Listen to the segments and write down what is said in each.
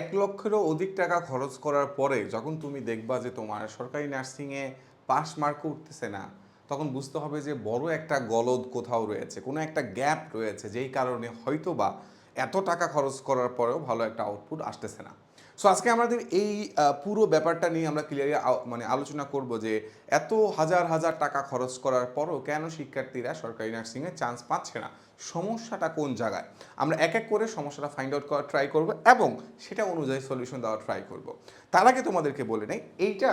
এক লক্ষেরও অধিক টাকা খরচ করার পরে যখন তুমি দেখবা যে তোমার সরকারি নার্সিংয়ে পাস মার্ক উঠতেছে না, তখন বুঝতে হবে যে বড় একটা গলদ কোথাও রয়েছে, কোনো একটা গ্যাপ রয়েছে যেই কারণে হয়তোবা এত টাকা খরচ করার পরেও ভালো একটা আউটপুট আসতেছে না। সো আজকে আমাদের এই পুরো ব্যাপারটা নিয়ে আমরা ক্লিয়ারলি মানে আলোচনা করব যে এত হাজার হাজার টাকা খরচ করার পরও কেন শিক্ষার্থীরা সরকারি নার্সিংয়ে চান্স পাচ্ছে না? সমস্যাটা কোন জায়গায়? আমরা এক এক করে সমস্যাটা ফাইন্ড আউট করার ট্রাই করব এবং সেটা অনুযায়ী সলিউশন দেওয়ার ট্রাই করব। তার আগে তোমাদেরকে বলে নেই, এইটা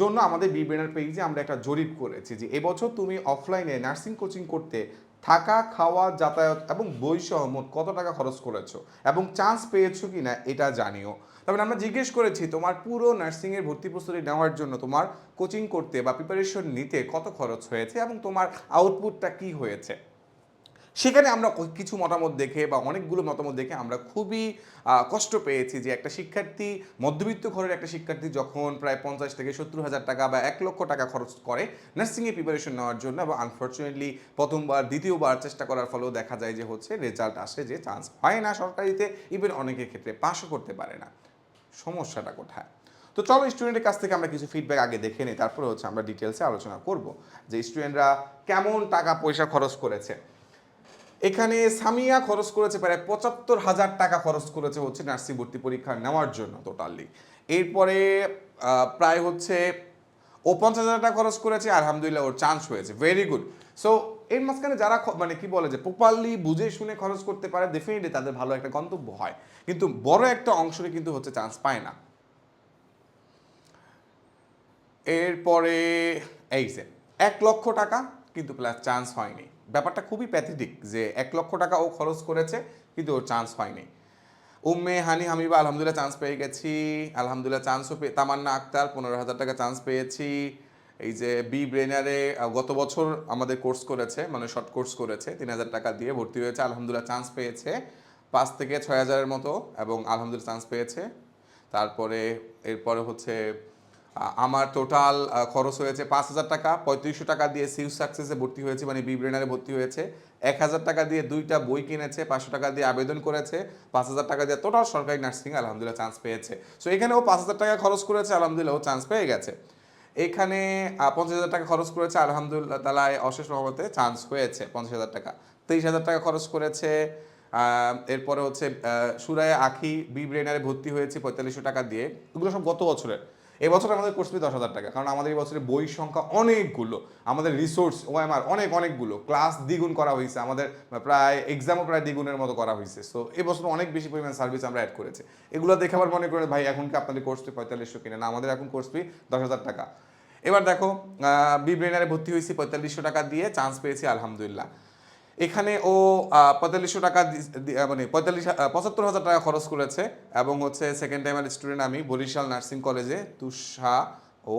জন্য আমাদের বিবেনার পেজে আমরা একটা জরিপ করেছি যে এবছর তুমি অফলাইনে নার্সিং কোচিং করতে থাকা, খাওয়া, যাতায়াত এবং বই মোট কত টাকা খরচ করেছ এবং চান্স পেয়েছ কি না এটা জানিও। তবে আমরা জিজ্ঞেস করেছি, তোমার পুরো নার্সিংয়ের ভর্তি প্রস্তুতি নেওয়ার জন্য তোমার কোচিং করতে বা প্রিপারেশন নিতে কত খরচ হয়েছে এবং তোমার আউটপুটটা কি হয়েছে? সেখানে আমরা কিছু মতামত দেখে বা অনেকগুলো মতামত দেখে আমরা খুবই কষ্ট পেয়েছি যে একটা শিক্ষার্থী, মধ্যবিত্ত ঘরের একটা শিক্ষার্থী যখন প্রায় পঞ্চাশ থেকে সত্তর হাজার টাকা বা এক লক্ষ টাকা খরচ করে নার্সিংয়ে প্রিপারেশন নেওয়ার জন্য এবং আনফর্চুনেটলি প্রথমবার, দ্বিতীয়বার চেষ্টা করার ফলেও দেখা যায় যে হচ্ছে রেজাল্ট আসে যে চান্স হয় না সরকারিতে ইভেন অনেকের ক্ষেত্রে পাশও করতে পারে না। সমস্যাটা কোথায়? তো চলো স্টুডেন্টের কাছ থেকে আমরা কিছু ফিডব্যাক আগে দেখে নিই, তারপরে হচ্ছে আমরা ডিটেলসে আলোচনা করব যে স্টুডেন্টরা কেমন টাকা পয়সা খরচ করেছে। এখানে সামিয়া খরচ করেছে প্রায় পঁচাত্তর হাজার টাকা খরচ করেছে হচ্ছে নার্সিং ভর্তি পরীক্ষা নেওয়ার জন্য টোটালি এরপরে প্রায় হচ্ছে ও পঞ্চাশ হাজার টাকা খরচ করেছে, আলহামদুলিল্লাহ ওর চান্স হয়েছে। ভেরি গুড সো এর মাঝখানে যারা মানে কি বলে যে প্রপারলি বুঝে শুনে খরচ করতে পারে ডেফিনেটলি তাদের ভালো একটা গন্তব্য হয়। কিন্তু বড় একটা অংশে কিন্তু হচ্ছে চান্স পায় না। এরপরে, এই যে, এক লক্ষ টাকা কিন্তু প্লাস চান্স হয়নি। ব্যাপারটা খুবই প্যাথেটিক যে এক লক্ষ টাকা ও খরচ করেছে, কিন্তু ওর চান্স হয়নি। উম্মে হানি হামিবা, আলহামদুলিল্লাহ চান্স পেয়ে গেছি। আলহামদুলিল্লাহ চান্সও পেয়ে, তামান্না আক্তার, পনেরো হাজার টাকা চান্স পেয়েছি। এই যে বি ব্রেনারে গত বছর আমাদের কোর্স করেছে মানে শর্ট কোর্স করেছে, তিন হাজার টাকা দিয়ে ভর্তি হয়েছে, আলহামদুলিল্লাহ চান্স পেয়েছে। পাঁচ থেকে ছয় হাজারের মতো, এবং আলহামদুলিল্লাহ চান্স পেয়েছে। তারপরে, এরপরে হচ্ছে আমার টোটাল খরচ হয়েছে পাঁচ হাজার টাকা, পঁয়ত্রিশশো টাকা দিয়ে সিউ সাকসেসে ভর্তি হয়েছে মানে বি ব্রেনারে ভর্তি হয়েছে। এক হাজার টাকা দিয়ে দুইটা বই কিনেছে, পাঁচশো টাকা দিয়ে আবেদন করেছে, পাঁচ হাজার টাকা দিয়ে টোটাল সরকারি নার্সিং আলহামদুলিল্লাহ চান্স পেয়েছে। সো এখানেও পাঁচ হাজার টাকা খরচ করেছে, আলহামদুলিল্লাহ ও চান্স পেয়ে গেছে। এখানে পঞ্চাশ হাজার টাকা খরচ করেছে, আলহামদুলিল্লাহ তালায় অশেষ রহমতে চান্স হয়েছে পঞ্চাশ হাজার টাকা। তেইশ হাজার টাকা খরচ করেছে এরপরে হচ্ছে সুরায় আখি বি ব্রেনারে ভর্তি হয়েছে পঁয়তাল্লিশশো টাকা দিয়ে। এগুলো সব গত বছরের। এবছর আমাদের কোর্স ফি দশ হাজার টাকা, কারণ আমাদের এই বছরে বই সংখ্যা অনেকগুলো, আমাদের রিসোর্স ওএমআর অনেক, অনেকগুলো ক্লাস দ্বিগুণ করা হয়েছে, আমাদের প্রায় এক্সামও প্রায় দ্বিগুণের মতো করা হয়েছে সো এবছর অনেক বেশি পরিমাণ সার্ভিস আমরা অ্যাড করেছি। এগুলো দেখে আবার মনে করেন, ভাই, এখন কি আপনাদের কোর্স ফি পঁয়তাল্লিশশো কিনে? না, আমাদের এখন কোর্স ফি দশ হাজার টাকা। এবার দেখো বি ব্রেনারে ভর্তি হয়েছি পঁয়তাল্লিশশো টাকা দিয়ে চান্স পেয়েছি, আলহামদুলিল্লাহ। এখানে ও পঁয়তাল্লিশশো টাকা মানে পঁয়তাল্লিশ পঁচাত্তর হাজার টাকা খরচ করেছে এবং হচ্ছে সেকেন্ড টাইমের স্টুডেন্ট আমি বরিশাল নার্সিং কলেজে তুষা ও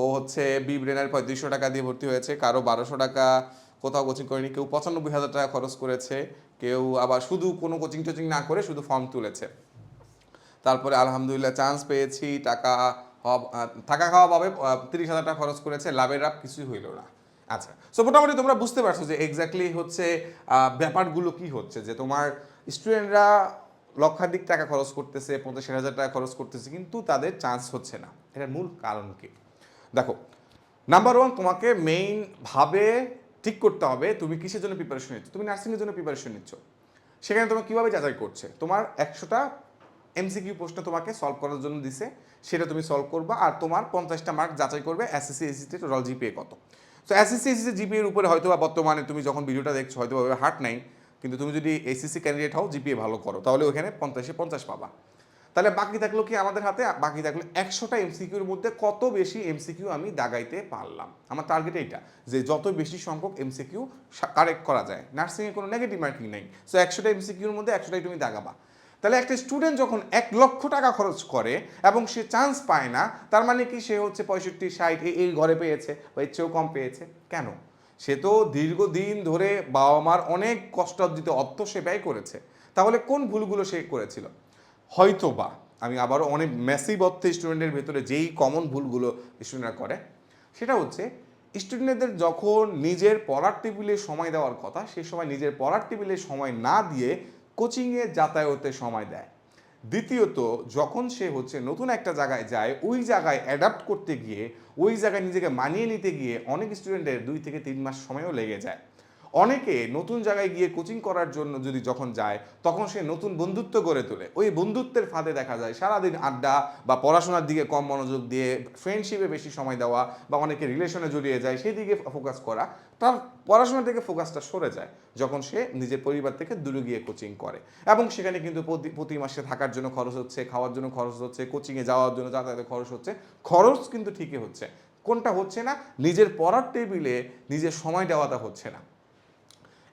ও হচ্ছে বি ব্রেনার পঁয়ত্রিশশো টাকা দিয়ে ভর্তি হয়েছে। কারও বারোশো টাকা কোথাও কোচিং করেনি, কেউ পঁচানব্বই হাজার টাকা খরচ করেছে, কেউ আবার শুধু কোনো কোচিং টোচিং না করে শুধু ফর্ম তুলেছে। তারপরে আলহামদুলিল্লাহ চান্স পেয়েছি, টাকা থাকা খাওয়া পাবে তিরিশ হাজার টাকা খরচ করেছে, লাভের লাভ কিছুই হইল না। আচ্ছা সো মোটামুটি তোমরা বুঝতে পারছ যে এক্স্যাক্টলি হচ্ছে ব্যাপারগুলো কি হচ্ছে, যে তোমার স্টুডেন্টরা লক্ষাধিক টাকা খরচ করতেছে পঞ্চাশ হাজার টাকা খরচ করতেছে, কিন্তু তাদের চান্স হচ্ছে না। এটার মূল কারণ কি? দেখো নাম্বার ওয়ান তোমাকে মেইন ভাবে ঠিক করতে হবে তুমি কিসের জন্য প্রিপারেশন নিচ্ছ? তুমি নার্সিংয়ের জন্য প্রিপারেশন নিচ্ছ। সেখানে তোমার কীভাবে যাচাই করছে? তোমার একশোটা এমসিকিউ প্রশ্ন তোমাকে সলভ করার জন্য দিছে, সেটা তুমি সলভ করবা, আর তোমার পঞ্চাশটা মার্ক যাচাই করবে এসএসসি এসিতে টোটাল জিপিএ কত? তো এসএসসি এসিসি জিপিএ এর উপরে হয়তো বা বর্তমানে তুমি যখন ভিডিওটা দেখছ হয়তো ভাবে হার্ট নাই, কিন্তু তুমি যদি এসএসসি ক্যান্ডিডেট হও জিপিএ ভালো করো, তাহলে ওখানে পঞ্চাশে পঞ্চাশ পাবা। তাহলে বাকি থাকল কি আমাদের হাতে? বাকি থাকল একশোটা এমসিকিউর মধ্যে কত বেশি এমসিকিউ আমি দাগাইতে পারলাম? আমার টার্গেট এইটা, যে যত বেশি সংখ্যক এমসিকিউ কারেক্ট করা যায়। নার্সিংয়ে কোনো নেগেটিভ মার্কিং নেই। সো একশোটা এমসিকিউর মধ্যে একশোটাই তুমি দাগাবা। তাহলে একটা স্টুডেন্ট যখন এক লক্ষ টাকা খরচ করে এবং সে চান্স পায় না, তার মানে কি? সে হচ্ছে পঁয়ষট্টি, ষাট এই- ঘরে পেয়েছে বা এর চেয়েও কম পেয়েছে। কেন? সে তো দীর্ঘদিন ধরে বাবা মার অনেক কষ্ট অর্জিত অর্থ সে ব্যয় করেছে। তাহলে কোন ভুলগুলো সে করেছিল? হয়তো বা আমি আবারও অনেক ম্যাসিভ অর্থে স্টুডেন্টের ভেতরে যেই কমন ভুলগুলো স্টুডেন্টরা করে, সেটা হচ্ছে স্টুডেন্টদের যখন নিজের পড়ার টেবিলে সময় দেওয়ার কথা সেই সময় নিজের পড়ার টেবিলে সময় না দিয়ে কোচিংয়ে যাতায়াতে সময় দেয়। দ্বিতীয়ত, যখন সে হচ্ছে নতুন একটা জায়গায় যায়, ওই জায়গায় অ্যাডাপ্ট করতে গিয়ে, ওই জায়গায় নিজেকে মানিয়ে নিতে গিয়ে অনেক স্টুডেন্টের দুই থেকে তিন মাস সময়ও লেগে যায়। অনেকে নতুন জায়গায় গিয়ে কোচিং করার জন্য যদি যখন যায়, তখন সে নতুন বন্ধুত্ব গড়ে তোলে। ওই বন্ধুত্বের ফাঁদে দেখা যায়। সারাদিন আড্ডা বা পড়াশোনার দিকে কম মনোযোগ দিয়ে ফ্রেন্ডশিপে বেশি সময় দেওয়া বা অনেকে রিলেশনে জড়িয়ে যায়, সেই দিকে ফোকাস করা, তার পড়াশোনার দিকে ফোকাসটা সরে যায় যখন সে নিজের পরিবার থেকে দূরে গিয়ে কোচিং করে। এবং সেখানে কিন্তু প্রতি মাসে থাকার জন্য খরচ হচ্ছে, খাওয়ার জন্য খরচ হচ্ছে কোচিংয়ে যাওয়ার জন্য যাতায়াতের খরচ হচ্ছে। খরচ কিন্তু ঠিকই হচ্ছে। কোনটা হচ্ছে না? নিজের পড়ার টেবিলে নিজের সময় দেওয়াটা হচ্ছে না।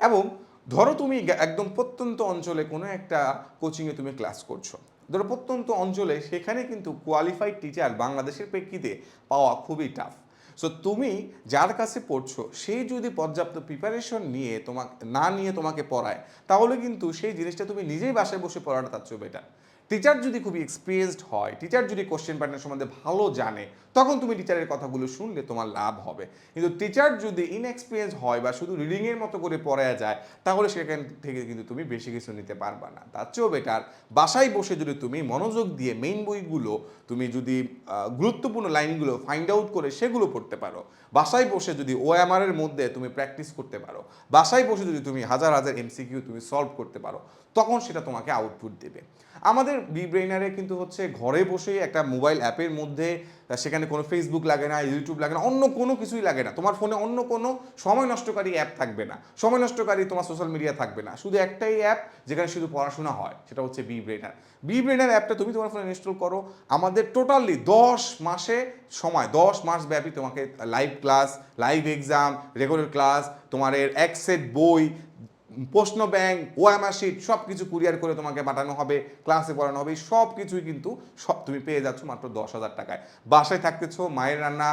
এবং ধরো তুমি একদম প্রত্যন্ত অঞ্চলে কোনো একটা কোচিংয়ে তুমি ক্লাস করছ। ধরো প্রত্যন্ত অঞ্চলে সেখানে কিন্তু কোয়ালিফাইড টিচার বাংলাদেশের প্রেক্ষিতে পাওয়া খুবই টাফ সো তুমি যার কাছে পড়ছো সেই যদি পর্যাপ্ত প্রিপারেশন নিয়ে তোমাকে না নিয়ে তোমাকে পড়ায়, তাহলে কিন্তু সেই জিনিসটা তুমি নিজেই বাসায় বসে পড়াটা তার চেয়ে বেটার টিচার যদি খুবই এক্সপিরিয়েন্সড হয় টিচার যদি কোশ্চেন প্যাটার্ন সম্বন্ধে ভালো জানে, তখন তুমি টিচারের কথাগুলো শুনলে তোমার লাভ হবে। কিন্তু টিচার যদি ইনএক্সপিরিয়েন্স হয় বা শুধু রিডিংয়ের মতো করে পড়ায় যায়, তাহলে সেখান থেকে কিন্তু তুমি বেশি কিছু নিতে পারবা না। তার চেয়েও বেটার বাসায় বসে যদি তুমি মনোযোগ দিয়ে মেইন বইগুলো তুমি যদি গুরুত্বপূর্ণ লাইনগুলো ফাইন্ড আউট করে সেগুলো পড়তে পারো। বাসায় বসে যদি ওএমআর এর মধ্যে তুমি প্র্যাকটিস করতে পারো। বাসায় বসে যদি তুমি হাজার হাজার এমসিকিউ তুমি সলভ করতে পারো। তখন সেটা তোমাকে আউটপুট দেবে। আমাদের বি ব্রেইনারে কিন্তু হচ্ছে ঘরে বসেই একটা মোবাইল অ্যাপের মধ্যে সেখানে কোনো ফেসবুক লাগে না ইউটিউব লাগে না, অন্য কোনো কিছুই লাগে না। তোমার ফোনে অন্য কোনো সময় নষ্টকারী অ্যাপ থাকবে না। সময় নষ্টকারী তোমার সোশ্যাল মিডিয়া থাকবে না। শুধু একটাই অ্যাপ যেখানে শুধু পড়াশোনা হয়, সেটা হচ্ছে বি ব্রেইনার বি ব্রেইনার অ্যাপটা তুমি তোমার ফোনে ইনস্টল করো। আমাদের টোটালি দশ মাসে সময়, দশ মাস ব্যাপী তোমাকে live class live exam regular class তোমার এক সেট বই প্রশ্ন ব্যাংক ওএমআর শিট সব কিছু কুরিয়ার করে তোমাকে পাঠানো হবে ক্লাসে পড়ানো হবে সব কিছুই কিন্তু সব তুমি পেয়ে যাচ্ছ মাত্র দশ হাজার টাকায়। বাসায় থাকতেছো, মায়ের রান্না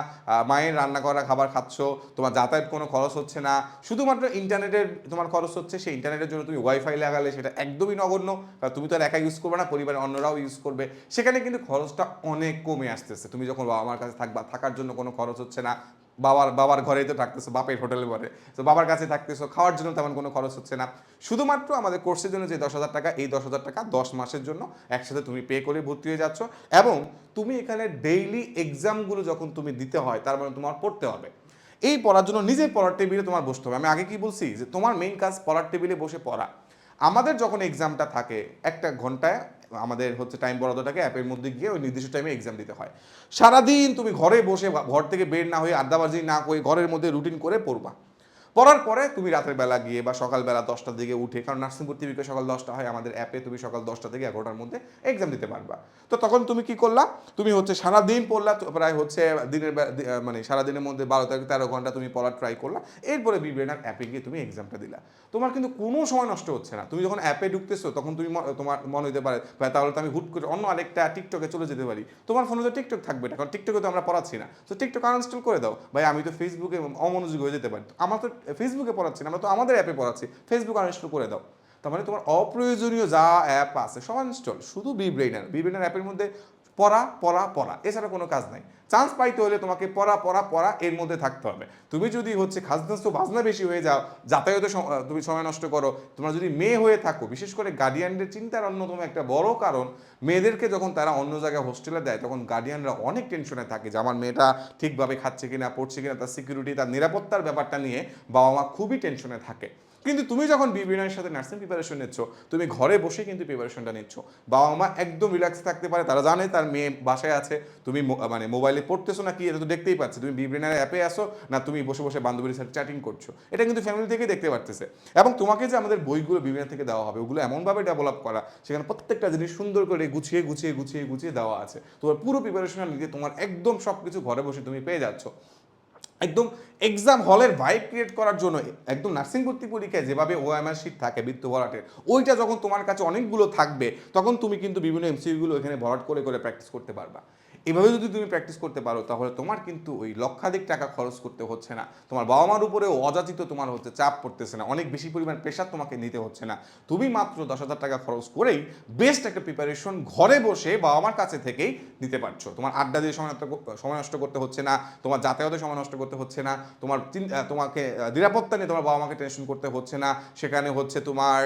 মায়ের রান্না করা খাবার খাচ্ছ, তোমার যাতায়াত কোনো খরচ হচ্ছে না, শুধুমাত্র ইন্টারনেটের তোমার খরচ হচ্ছে, সেই ইন্টারনেটের জন্য তুমি ওয়াইফাই লাগালে সেটা একদমই নগণ্য, কারণ তুমি তো আর একা ইউজ করবে না, পরিবারের অন্যরাও ইউজ করবে। সেখানে কিন্তু খরচটা অনেক কমে আসতেছে। তুমি যখন বাবা মার কাছে থাকবা, থাকার জন্য কোনো খরচ হচ্ছে না বাবার বাবার ঘরেই তো থাকতেছো, বাপের হোটেলে ঘরে। তো বাবার কাছে থাকতেছো, খাওয়ার জন্য তেমন কোনো খরচ হচ্ছে না। শুধুমাত্র আমাদের কোর্সের জন্য যে দশ হাজার টাকা, এই দশ হাজার টাকা দশ মাসের জন্য একসাথে তুমি পে করে ভর্তি হয়ে যাচ্ছ এবং তুমি এখানে ডেইলি এক্সামগুলো যখন তুমি দিতে হয়, তার মানে তোমার পড়তে হবে। এই পড়ার জন্য নিজের পড়ার টেবিলে তোমার বসতে হবে। আমি আগে কি বলছি? যে তোমার মেইন কাজ পড়ার টেবিলে বসে পড়া। আমাদের যখন এক্সামটা থাকে, একটা ঘন্টায় আমাদের হচ্ছে টাইম বরাদ্দটাকে অ্যাপের মধ্যে গিয়ে ওই নির্দিষ্ট টাইমে এক্সাম দিতে হয়। সারাদিন তুমি ঘরে বসে ঘর থেকে বের না হয়ে আড্ডাবাজি না করে ঘরের মধ্যে রুটিন করে পড়বা। পড়ার পরে তুমি রাতের বেলা গিয়ে বা সকালবেলা দশটার দিকে উঠে, কারণ নার্সিংপুর টিভিকে সকাল দশটা হয়, আমাদের অ্যাপে তুমি সকাল দশটা থেকে এগারোটার মধ্যে এক্সাম দিতে পারবা। তো তখন তুমি কি করলা? তুমি হচ্ছে সারাদিন পড়লা, তো প্রায় হচ্ছে দিনের মানে সারাদিনের মধ্যে বারো থেকে তেরো ঘণ্টা তুমি পড়ার ট্রাই করলা, এরপরে বিব্রেনার অ্যাপে গিয়ে তুমি এক্সামটা দিলা। তোমার কিন্তু কোনো সময় নষ্ট হচ্ছে না। তুমি যখন অ্যাপে ঢুকতেছো, তখন তুমি তোমার মনে হতে পারে তাহলে তো আমি হুট করে অন্য আরেকটা টিকটকে চলে যেতে পারি। তোমার ফোনে তো টিকটক থাকবে না, কারণ টিকটকে তো আমরা পড়াচ্ছি না। তো টিকটক আনইনস্টল করে দাও। ভাই, আমি তো ফেসবুকে অমনোযোগী হয়ে যেতে পারি। আমার তো ফেসবুকে পড়াচ্ছি না, আমরা তো আমাদের অ্যাপে পড়াচ্ছি। ফেসবুক আনইনস্টল করে দাও। তার মানে তোমার অপ্রয়োজনীয় যা অ্যাপ আছে, সব আনইনস্টল শুধু বি ব্রেইনার বি ব্রেইনার অ্যাপের মধ্যে পড়া পড়া পড়া। এছাড়া কোনো কাজ নাই। চান্স পাইতে হলে তোমাকে পড়া পড়া পড়া, এর মধ্যে থাকতে হবে। তুমি যদি হচ্ছে খাজনাস্ত বাজনা বেশি হয়ে যাও, যাতায়াতে তুমি সময় নষ্ট করো, তোমরা যদি মেয়ে হয়ে থাকো, বিশেষ করে গার্ডিয়ানদের চিন্তার অন্যতম একটা বড় কারণ, মেয়েদেরকে যখন তারা অন্য জায়গায় হোস্টেলে দেয়, তখন গার্ডিয়ানরা অনেক টেনশনে থাকে যে, আমার মেয়েটা ঠিকভাবে খাচ্ছে কিনা, পড়ছে কিনা, তার সিকিউরিটি তার নিরাপত্তার ব্যাপারটা নিয়ে বাবা মা খুবই টেনশনে থাকে। কিন্তু তুমি যখন বিবিনের সাথে নার্সিং প্রিপারেশন নিচ্ছ, তুমি ঘরে বসে কিন্তু প্রিপারেশনটা নিচ্ছ। বাবা মা একদম রিল্যাক্স থাকতে পারে, তারা জানে তার মেয়ে বাসায় আছে, তুমি মানে মোবাইলে পড়তেছো না কি, এটা তো দেখতেই পাচ্ছি। তুমি বিবিনের অ্যাপে আসো না তুমি বসে বসে বান্ধবীর সাথে চ্যাটিং করছ। এটা কিন্তু ফ্যামিলি থেকেই দেখতে পারতেছে। এবং তোমাকে যে আমাদের বইগুলো বিভিন্ন থেকে দেওয়া হবে, ওগুলো এমনভাবে ডেভেলপ করা, সেখানে প্রত্যেকটা জিনিস সুন্দর করে গুছিয়ে গুছিয়ে গুছিয়ে গুছিয়ে দেওয়া আছে। তোমার পুরো প্রিপারেশন নিয়ে তোমার একদম সব কিছু ঘরে বসে তুমি পেয়ে যাচ্ছ। একদম এক্সাম হলের ভাইব ক্রিয়েট করার জন্য, একদম নার্সিং ভর্তি পরীক্ষায় যেভাবে ওএমআর শিট থাকে, বৃত্ত ভরাটের, ওইটা যখন তোমার কাছে অনেকগুলো থাকবে, তখন তুমি কিন্তু বিভিন্ন এমসিইউগুলো এখানে ভরাট করে করে প্র্যাকটিস করতে পারবা। এভাবে যদি তুমি প্র্যাকটিস করতে পারো, তাহলে তোমার কিন্তু ওই লক্ষাধিক টাকা খরচ করতে হচ্ছে না। তোমার বাবা মার উপরেও অযাচিত তোমার হচ্ছে চাপ পড়তেছে না। অনেক বেশি পরিমাণ প্রেশার তোমাকে নিতে হচ্ছে না। তুমি মাত্র দশ হাজার টাকা খরচ করেই বেস্ট একটা প্রিপারেশন ঘরে বসে বাবা মার কাছে থেকেই নিতে পারছ। তোমার আড্ডা দিয়ে সময় সময় নষ্ট করতে হচ্ছে না। তোমার যাতায়াতে সময় নষ্ট করতে হচ্ছে না। তোমার তোমাকে নিরাপত্তা নিয়ে তোমার বাবা মাকে টেনশন করতে হচ্ছে না। সেখানে হচ্ছে তোমার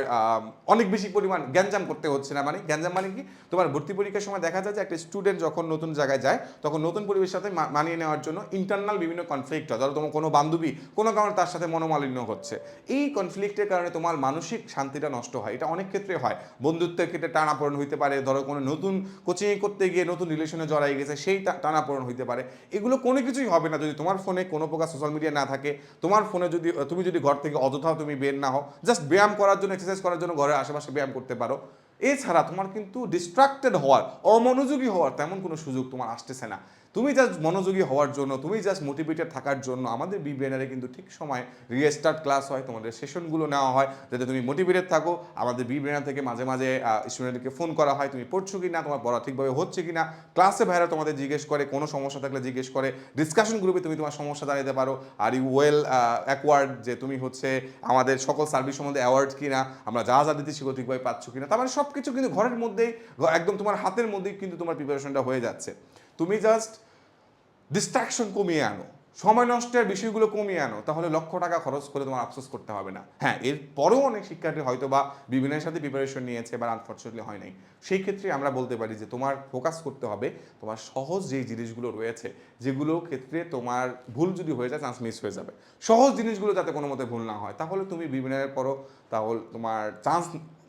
অনেক বেশি পরিমাণ গ্যাঞ্জাম করতে হচ্ছে না। মানে গ্যাঞ্জাম মানে কি? তোমার ভর্তি পরীক্ষার সময় দেখা যায় যে একটা স্টুডেন্ট যখন নতুন জায়গায় যায়, তখন নতুন পরিবেশের সাথে মানিয়ে নেওয়ার জন্য ইন্টারনাল বিভিন্ন কনফ্লিক্ট হয়। ধরো তোমার কোনো বান্ধবী, কোনো কারণে তার সাথে মনোমালিন্য হচ্ছে। এই কনফ্লিক্টের কারণে তোমার মানসিক শান্তিটা নষ্ট হয়। এটা অনেক ক্ষেত্রে হয়। বন্ধুত্বের ক্ষেত্রে টানাপোড়েন হইতে পারে। ধরো কোনো নতুন কোচিং করতে গিয়ে নতুন রিলেশনে জড়াই গেছে, সেই টানাপোড়েন হইতে পারে। এগুলো কোনো কিছুই হবে না যদি তোমার ফোনে কোনো প্রকার সোশ্যাল মিডিয়া না থাকে। তোমার ফোনে যদি, তুমি যদি ঘর থেকে অযথাও তুমি বের না হও জাস্ট ব্যায়াম করার জন্য এক্সারসাইজ করার জন্য ঘরের আশেপাশে ব্যায়াম করতে পারো। এছাড়া তোমার কিন্তু ডিস্ট্রাক্টেড হওয়ার অমনোযোগী হওয়ার তেমন কোনো সুযোগ তোমার আসতেছে না। তুমি জাস্ট মনোযোগী হওয়ার জন্য, তুমি জাস্ট মোটিভেটেড থাকার জন্য আমাদের বি ব্রেনারে কিন্তু ঠিক সময় রিস্টার্ট ক্লাস হয়, তোমাদের সেশনগুলো নেওয়া হয়, যাতে তুমি মোটিভেটেড থাকো। আমাদের বি ব্রেনার থেকে মাঝে মাঝে স্টুডেন্টকে ফোন করা হয়, তুমি পড়ছো কি না তোমার পড়া ঠিকভাবে হচ্ছে কি না ক্লাসে ভাইরা তোমাদের জিজ্ঞেস করে, কোনো সমস্যা থাকলে জিজ্ঞেস করে। ডিসকাশন গ্রুপে তুমি তোমার সমস্যা জানাতে পারো। আর ইউ ওয়েল অ্যাকওয়ার্ড যে তুমি হচ্ছে আমাদের সকল সার্ভিস সম্বন্ধে অ্যাওয়ার্ড কিনা, আমরা যা যা দিতে সেগুলো ঠিকভাবে পাচ্ছ কিনা। তার মানে সব কিছু কিন্তু ঘরের মধ্যেই, একদম তোমার হাতের মধ্যেই কিন্তু তোমার প্রিপারেশনটা হয়ে যাচ্ছে। তুমি জাস্ট ডিস্ট্রাকশন কমিয়ে আনো, সময় নষ্টের বিষয়গুলো কমিয়ে আনো, তাহলে লক্ষ টাকা খরচ করে তোমার আফসোস করতে হবে না। হ্যাঁ এর পরেও অনেক শিক্ষার্থী হয়তো বা বিভিন্নের সাথে প্রিপারেশন নিয়েছে বা আনফর্চুনেটলি হয় নাই। সেই ক্ষেত্রে আমরা বলতে পারি যে তোমার ফোকাস করতে হবে, তোমার সহজ যেই জিনিসগুলো রয়েছে, যেগুলো ক্ষেত্রে তোমার ভুল যদি হয়ে যায় চান্স মিস হয়ে যাবে। সহজ জিনিসগুলো যাতে কোনো মতে ভুল না হয়, তাহলে তুমি বিভিন্নের পরও তাহলে তোমার চান্স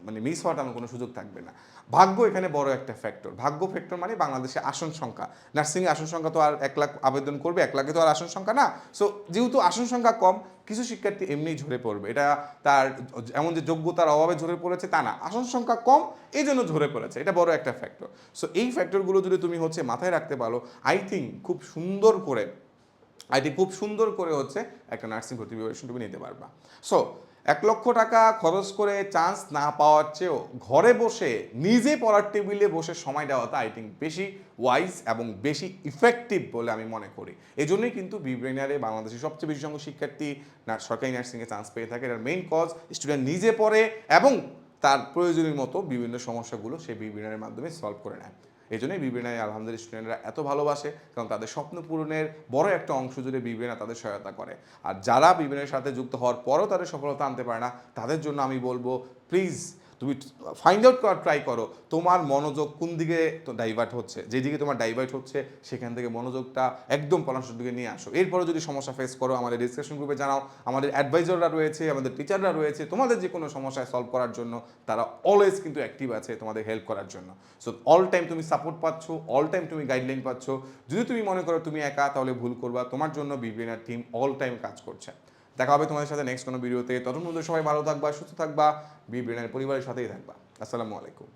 মানে মিস তেমন কোনো সুযোগ থাকবে না। ভাগ্য এখানে বড় একটা ফ্যাক্টর ভাগ্য ফ্যাক্টর মানে বাংলাদেশে আসন সংখ্যা। নার্সিংয়ে আসন সংখ্যা তো আর এক লাখ আবেদন করবে, এক লাখে তো আর আসন সংখ্যা না। সো যেহেতু আসন সংখ্যা কম, কিছু শিক্ষার্থী এমনিই ঝরে পড়বে। এটা তার এমন যে যোগ্যতার অভাবে ঝরে পড়েছে তা না। আসন সংখ্যা কম এই জন্য ঝরে পড়েছে। এটা বড় একটা ফ্যাক্টর সো এই ফ্যাক্টরগুলো যদি তুমি হচ্ছে মাথায় রাখতে পারো আই থিঙ্ক খুব সুন্দর করে আইটি খুব সুন্দর করে হচ্ছে একটা নার্সিং ভর্তি প্রিপারেশন তুমি নিতে পারবা। সো এক লক্ষ টাকা খরচ করে চান্স না পাওয়ার চেয়েও ঘরে বসে, নিজে পড়ার টেবিলে বসে সময় দেওয়াটা আই থিঙ্ক বেশি ওয়াইজ এবং বেশি ইফেক্টিভ বলে আমি মনে করি। এই জন্যই কিন্তু বিব্রেনারে বাংলাদেশের সবচেয়ে বেশি সংখ্যক শিক্ষার্থী সরকারি নার্সিংয়ে চান্স পেয়ে থাকে। এটার মেইন কজ স্টুডেন্ট নিজে পড়ে এবং তার প্রয়োজনীয় মতো বিভিন্ন সমস্যাগুলো সেই বিব্রেনারের মাধ্যমে সলভ করে নেয়। এই জন্যই বিবেনায় আলহামদুলিল্লাহ স্টুডেন্টরা এত ভালোবাসে, কারণ তাদের স্বপ্ন পূরণের বড় একটা অংশ জুড়ে বিবেনা তাদের সহায়তা করে। আর যারা বিবেনের সাথে যুক্ত হওয়ার পরও তাদের সফলতা আনতে পারে না, তাদের জন্য আমি বলব প্লিজ তুমি ফাইন্ড আউট করার ট্রাই করো, তোমার মনোযোগ কোন দিকে তো ডাইভার্ট হচ্ছে? যেদিকে তোমার ডাইভার্ট হচ্ছে, সেখান থেকে মনোযোগটা একদম পড়াশোনার দিকে নিয়ে আসো। এরপরে যদি সমস্যা ফেস করো, আমাদের ডিসকাশন গ্রুপে জানাও, আমাদের অ্যাডভাইজাররা রয়েছে, আমাদের টিচাররা রয়েছে, তোমাদের যে কোনো সমস্যায় সলভ করার জন্য তারা অলওয়েজ কিন্তু অ্যাক্টিভ আছে তোমাদের হেল্প করার জন্য। সো অল টাইম তুমি সাপোর্ট পাচ্ছ অল টাইম তুমি গাইডলাইন পাচ্ছ। যদি তুমি মনে করো তুমি একা, তাহলে ভুল করবা। তোমার জন্য বিবিএনার টিম অল টাইম কাজ করছে। দেখা হবে তোমাদের সাথে নেক্সট কোনো ভিডিওতে মধ্যে সবাই ভালো থাকবা, সুস্থ থাকবা বিবিএনের পরিবারের সাথেই থাকবা। আসসালামু আলাইকুম।